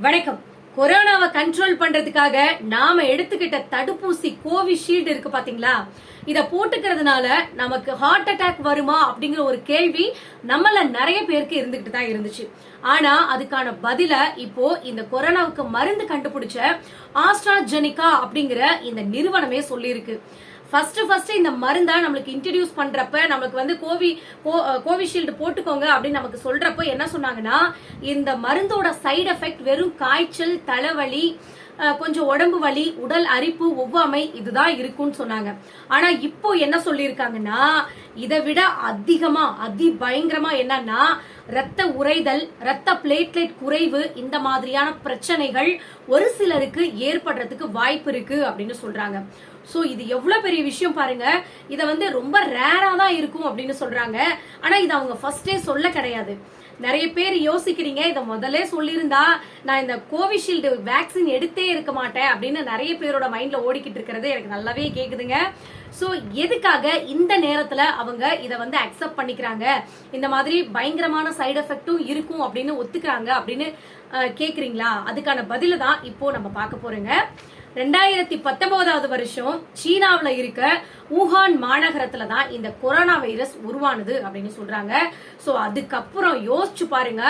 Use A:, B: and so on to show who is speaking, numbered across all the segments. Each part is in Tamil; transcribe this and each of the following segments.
A: வணக்கம். கொரோனாவை கண்ட்ரோல் பண்றதுக்காக நாம எடுத்துக்கிட்ட தடுப்பூசி கோவிஷீல்டு இருக்கு பாத்தீங்களா? இத போட்டுக்கிறதுனால நமக்கு ஹார்ட் அட்டாக் வருமா அப்படிங்கிற ஒரு கேள்வி நம்மள நிறைய பேருக்கு இருந்துகிட்டு தான் இருந்துச்சு. ஆனா அதுக்கான பதில இப்போ இந்த கொரோனாவுக்கு மருந்து கண்டுபிடிச்ச ஆஸ்ட்ராஜெனிகா அப்படிங்கிற இந்த நிறுவனமே சொல்லியிருக்கு. ஃபர்ஸ்ட் ஃபர்ஸ்ட் இந்த மருந்தா நம்மளுக்கு இன்ட்ரடியூஸ் பண்றப்ப நம்மளுக்கு வந்து கோவி கோ- கோவிஷீல்டு போட்டுக்கோங்க அப்படின்னு நமக்கு சொல்றப்ப என்ன சொன்னாங்கன்னா இந்த மருந்தோட சைடு எஃபெக்ட் வெறும் காய்ச்சல் தலைவலி கொஞ்சம் உடம்பு வலி உடல் அரிப்பு ஒவ்வாமை இதுதான் இருக்கும்னு சொன்னாங்க. ஆனா இப்போ என்ன சொல்லியிருக்காங்கன்னா இதை விட அதிகமா அதி பயங்கரமா என்னன்னா ரத்த உறைதல் ரத்த பிளேட்லெட் குறைவு இந்த மாதிரியான பிரச்சனைகள் ஒரு சிலருக்கு ஏற்படுறதுக்கு வாய்ப்பு இருக்கு அப்படின்னு சொல்றாங்க. ஸோ இது எவ்வளோ பெரிய விஷயம் பாருங்க. இதை வந்து ரொம்ப ரேராக தான் இருக்கும் அப்படின்னு சொல்றாங்க. ஆனால் இது அவங்க ஃபர்ஸ்டே சொல்ல கிடையாது. நிறைய பேர் யோசிக்கிறீங்க இதை முதல்ல சொல்லியிருந்தா நான் இந்த கோவிஷீல்டு வேக்சின் எடுத்தே இருக்க மாட்டேன் அப்படின்னு நிறைய பேரோட மைண்ட்ல ஓடிக்கிட்டு இருக்கிறது எனக்கு நல்லாவே கேக்குதுங்க. ஸோ எதுக்காக இந்த நேரத்தில் அவங்க இதை வந்து அக்செப்ட் பண்ணிக்கிறாங்க? இந்த மாதிரி பயங்கரமான சைடு எஃபெக்டும் இருக்கும் அப்படின்னு ஒத்துக்கிறாங்க அப்படின்னு கேட்குறீங்களா அதுக்கான பதில தான் இப்போ நம்ம பார்க்க போறோங்க. ரெண்டாயிரத்தி பத்தொன்பதாவது வருஷம் சீனாவில் இருக்க ஊகான் மாநகரத்துல தான் இந்த கொரோனா வைரஸ் உருவானது அப்படின்னு சொல்றாங்க. ஸோ அதுக்கப்புறம் யோசிச்சு பாருங்க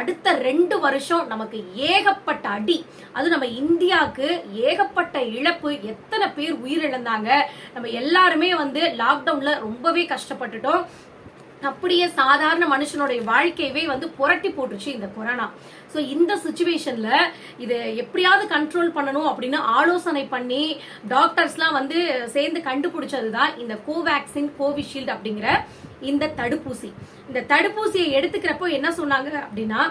A: அடுத்த ரெண்டு வருஷம் நமக்கு ஏகப்பட்ட அடி. அது நம்ம இந்தியாவுக்கு ஏகப்பட்ட இழப்பு. எத்தனை பேர் உயிரிழந்தாங்க? நம்ம எல்லாருமே வந்து லாக்டவுன்ல ரொம்பவே கஷ்டப்பட்டுட்டோம். அப்படியே சாதாரண மனுஷனுடைய வாழ்க்கையவே வந்து புரட்டி போட்டுருச்சு இந்த கொரோனா. ஸோ இந்த சுச்சுவேஷன்ல இது எப்படியாவது கண்ட்ரோல் பண்ணணும் அப்படின்னு ஆலோசனை பண்ணி டாக்டர்ஸ்லாம் வந்து சேர்ந்து கண்டுபிடிச்சது தான் இந்த கோவேக்சின் கோவிஷீல்டு அப்படிங்கிற இந்த தடுப்பூசி. இந்த தடுப்பூசியை எடுத்துக்கிறப்போ என்ன சொன்னாங்க அப்படின்னா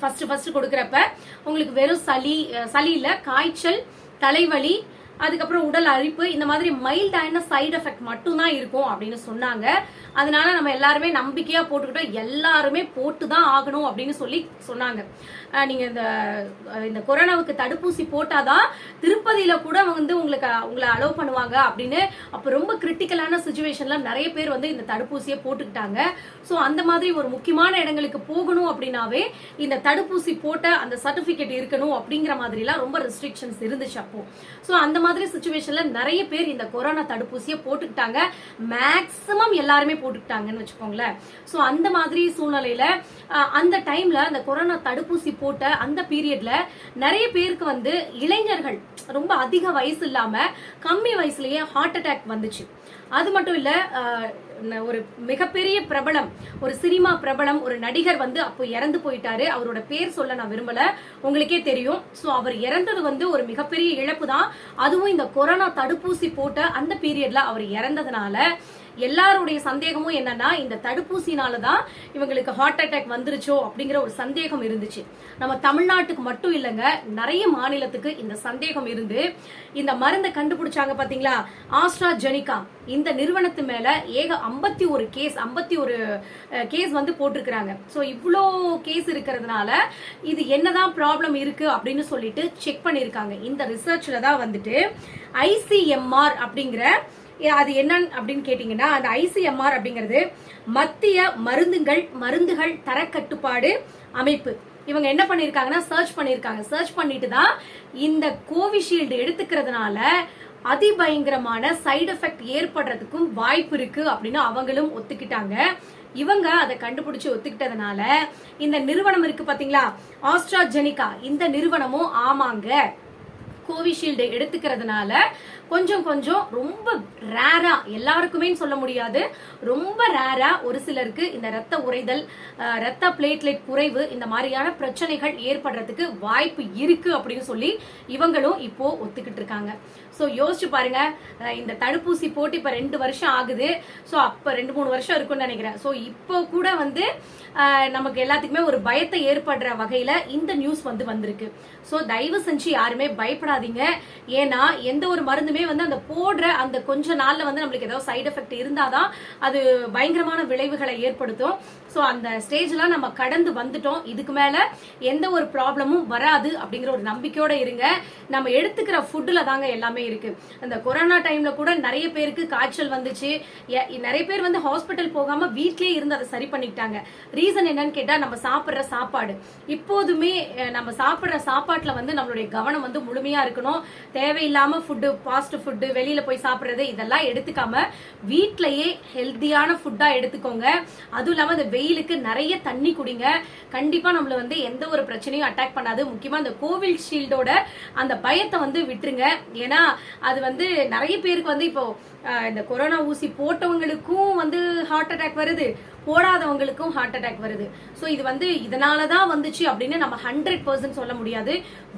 A: ஃபர்ஸ்ட் ஃபர்ஸ்ட் கொடுக்குறப்ப உங்களுக்கு வெறும் சளி சளியில காய்ச்சல் தலைவலி அதுக்கப்புறம் உடல் அரிப்பு இந்த மாதிரி மைல்டான சைடு எஃபெக்ட் மட்டும்தான் இருக்கும் அப்படின்னு சொன்னாங்க. அதனால நம்ம எல்லாருமே நம்பிக்கையா போட்டுக்கிட்டோம். எல்லாருமே போட்டு தான் ஆகணும் அப்படின்னு சொல்லி சொன்னாங்க. நீங்க இந்த இந்த கொரோனாவுக்கு தடுப்பூசி போட்டாதான் திருப்பதியில கூட வந்து உங்களுக்கு உங்களை அலோவ் பண்ணுவாங்க அப்படின்னு அப்ப ரொம்ப கிரிட்டிக்கலான சுச்சுவேஷன்ல நிறைய பேர் வந்து இந்த தடுப்பூசியை போட்டுக்கிட்டாங்க. ஸோ அந்த மாதிரி ஒரு முக்கியமான இடங்களுக்கு போகணும் அப்படின்னாவே இந்த தடுப்பூசி போட்ட அந்த சர்டிபிகேட் இருக்கணும் அப்படிங்கிற மாதிரிலாம் ரொம்ப ரெஸ்ட்ரிக்ஷன்ஸ் இருந்துச்சு அப்போ. ஸோ அந்த மாதிரி சுச்சுவேஷன்ல நிறைய பேர் இந்த கொரோனா தடுப்பூசியை போட்டுக்கிட்டாங்க. மேக்சிமம் எல்லாருமே போட்டுக்கிட்டாங்கன்னு வச்சுக்கோங்களேன். ஸோ அந்த மாதிரி சூழ்நிலையில அந்த டைம்ல அந்த கொரோனா தடுப்பூசி போட்ட அந்த பீரியட்ல நிறைய பேருக்கு வந்து இளைஞர்கள் ரொம்ப அதிக வயசு இல்லாம கம்மி வயசுலயே ஹார்ட் அட்டாக் வந்துச்சு. அது மட்டும் இல்ல ஒரு மிகப்பெரிய பிரபலம் ஒரு சினிமா பிரபலம் ஒரு நடிகர் வந்து அப்போ இறந்து போயிட்டாரு. அவரோட பேர் சொல்ல நான் விரும்பல. உங்களுக்கே தெரியும். ஸோ அவர் இறந்தது வந்து ஒரு மிகப்பெரிய இழப்பு தான் அதுவும் இந்த கொரோனா தடுப்பூசி போட்ட அந்த பீரியட்ல அவர் இறந்ததுனால எல்லாருடைய சந்தேகமும் என்னன்னா இந்த தடுப்பூசினால தான் இவங்களுக்கு ஹார்ட் அட்டாக் வந்துருச்சோ அப்படிங்கிற ஒரு சந்தேகம் இருந்துச்சு. நம்ம தமிழ்நாட்டுக்கு மட்டும் இல்லைங்க நிறைய மாநிலத்துக்கு இந்த சந்தேகம் இருந்து இந்த மருந்தை கண்டுபிடிச்சாங்க பாத்தீங்களா? ஆஸ்ட்ராஜெனிகா. இந்த நிறுவனத்து மேல ஏக ஐம்பத்தி ஒரு கேஸ் ஐம்பத்தி ஒரு கேஸ் வந்து போட்டிருக்கிறாங்க. ஸோ இவ்வளோ கேஸ் இருக்கிறதுனால இது என்னதான் ப்ராப்ளம் இருக்கு அப்படின்னு சொல்லிட்டு செக் பண்ணியிருக்காங்க. இந்த ரிசர்ச்ல தான் வந்துட்டு ஐசிஎம்ஆர் அப்படிங்கிற அது என்னன்னு அப்படின்னு கேட்டிங்கன்னா அந்த ஐசிஎம்ஆர் அப்படிங்கிறது மத்திய மருந்துகள் மருந்துகள் தரக்கட்டுப்பாடு அமைப்பு. இவங்க என்ன பண்ணியிருக்காங்கன்னா சர்ச் பண்ணியிருக்காங்க சர்ச் பண்ணிட்டு தான் இந்த கோவிஷீல்டு எடுத்துக்கிறதுனால அதிபயங்கரமான சைடு எஃபெக்ட் ஏற்படுறதுக்கும் வாய்ப்பு இருக்கு அப்படின்னு அவங்களும் ஒத்துக்கிட்டாங்க. இவங்க அதை கண்டுபிடிச்சு ஒத்துக்கிட்டதுனால இந்த நிறுவனம் இருக்கு பாத்தீங்களா? ஆஸ்ட்ராஜெனிகா இந்த நிறுவனமும் ஆமாங்க. கோவிஷீல்டு எடுத்துக்கிறதுனால கொஞ்சம் கொஞ்சம் ரொம்ப ரேரா எல்லாருக்குமே சொல்ல முடியாது. ரொம்ப ரேரா ஒரு சிலருக்கு இந்த ரத்த உறைதல் ரத்த பிளேட்லெட் குறைவு இந்த மாதிரியான பிரச்சனைகள் ஏற்படுறதுக்கு வாய்ப்பு இருக்கு அப்படின்னு சொல்லி இவங்களும் இப்போ ஒத்துக்கிட்டு இருக்காங்க. ஸோ யோசிச்சு பாருங்க. இந்த தடுப்பூசி போட்டு இப்போ ரெண்டு வருஷம் ஆகுது. ஸோ அப்போ ரெண்டு மூணு வருஷம் இருக்கும்னு நினைக்கிறேன். ஸோ இப்போ கூட வந்து நமக்கு எல்லாத்துக்குமே ஒரு பயத்தை ஏற்படுற வகையில இந்த நியூஸ் வந்து வந்திருக்கு. ஸோ தயவு செஞ்சு யாருமே பயப்படாத பயப்படாதீங்க ஏன்னா எந்த ஒரு மருந்துமே வந்து அந்த போடுற அந்த கொஞ்ச நாள்ல வந்து நம்மளுக்கு ஏதாவது சைடு எஃபெக்ட் இருந்தாதான் அது பயங்கரமான விளைவுகளை ஏற்படுத்தும். ஸோ அந்த ஸ்டேஜ்லாம் நம்ம கடந்து வந்துட்டோம். இதுக்கு மேல எந்த ஒரு ப்ராப்ளமும் வராது அப்படிங்கிற ஒரு நம்பிக்கையோட இருங்க. நம்ம எடுத்துக்கிற ஃபுட்டுல தாங்க எல்லாமே இருக்கு. அந்த கொரோனா டைம்ல கூட நிறைய பேருக்கு காய்ச்சல் வந்துச்சு. நிறைய பேர் வந்து ஹாஸ்பிட்டல் போகாம வீட்லயே இருந்து அதை சரி பண்ணிக்கிட்டாங்க. ரீசன் என்னன்னு கேட்டா நம்ம சாப்பிடுற சாப்பாடு. இப்போதுமே நம்ம சாப்பிடுற சாப்பாட்டுல வந்து நம்மளுடைய கவனம் வந்து முழுமையா இருக்கணும். தேவையில்லாம ஃபுட்டு ஃபாஸ்ட் ஃபுட்டு வெளியில போய் சாப்பிடுறது இதெல்லாம் எடுத்துக்காம வீட்லயே ஹெல்த்தியான ஃபுட்டா எடுத்துக்கோங்க. அதுவும் இல்லாம அந்த வெயிலுக்கு நிறைய தண்ணி குடிங்க. கண்டிப்பா நம்மள வந்து எந்த ஒரு பிரச்சனையும் அட்டாக் பண்ணாது. முக்கியமா அந்த கோவில் ஷீல்டோட அந்த பயத்தை வந்து விட்டுருங்க. ஏன்னா அது வந்து நிறைய பேருக்கு வந்து இப்போ இந்த கொரோனா ஊசி போட்டவங்களுக்கும் வந்து ஹார்ட் அட்டாக் வருது. போடாதவங்களுக்கும் ஹார்ட் அட்டாக் வருது. ஸோ இது வந்து இதனால தான் வந்துச்சு அப்படின்னு நம்ம ஹண்ட்ரட் பர்சன்ட் சொல்ல முடியாது.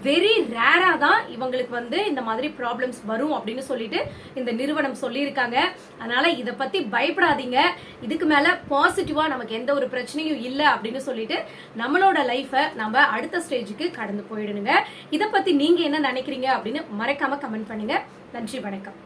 A: வெரி ரேராக தான் இவங்களுக்கு வந்து இந்த மாதிரி ப்ராப்ளம்ஸ் வரும் அப்படின்னு சொல்லிட்டு இந்த நிறுவனம் சொல்லியிருக்காங்க. அதனால இதை பற்றி பயப்படாதீங்க. இதுக்கு மேலே பாசிட்டிவாக நமக்கு எந்த ஒரு பிரச்சனையும் இல்லை அப்படின்னு சொல்லிட்டு நம்மளோட லைஃபை நம்ம அடுத்த ஸ்டேஜுக்கு கடந்து போயிடணுங்க. இதை பற்றி நீங்கள் என்ன நினைக்கிறீங்க அப்படின்னு மறக்காம கமெண்ட் பண்ணுங்க. நன்றி வணக்கம்.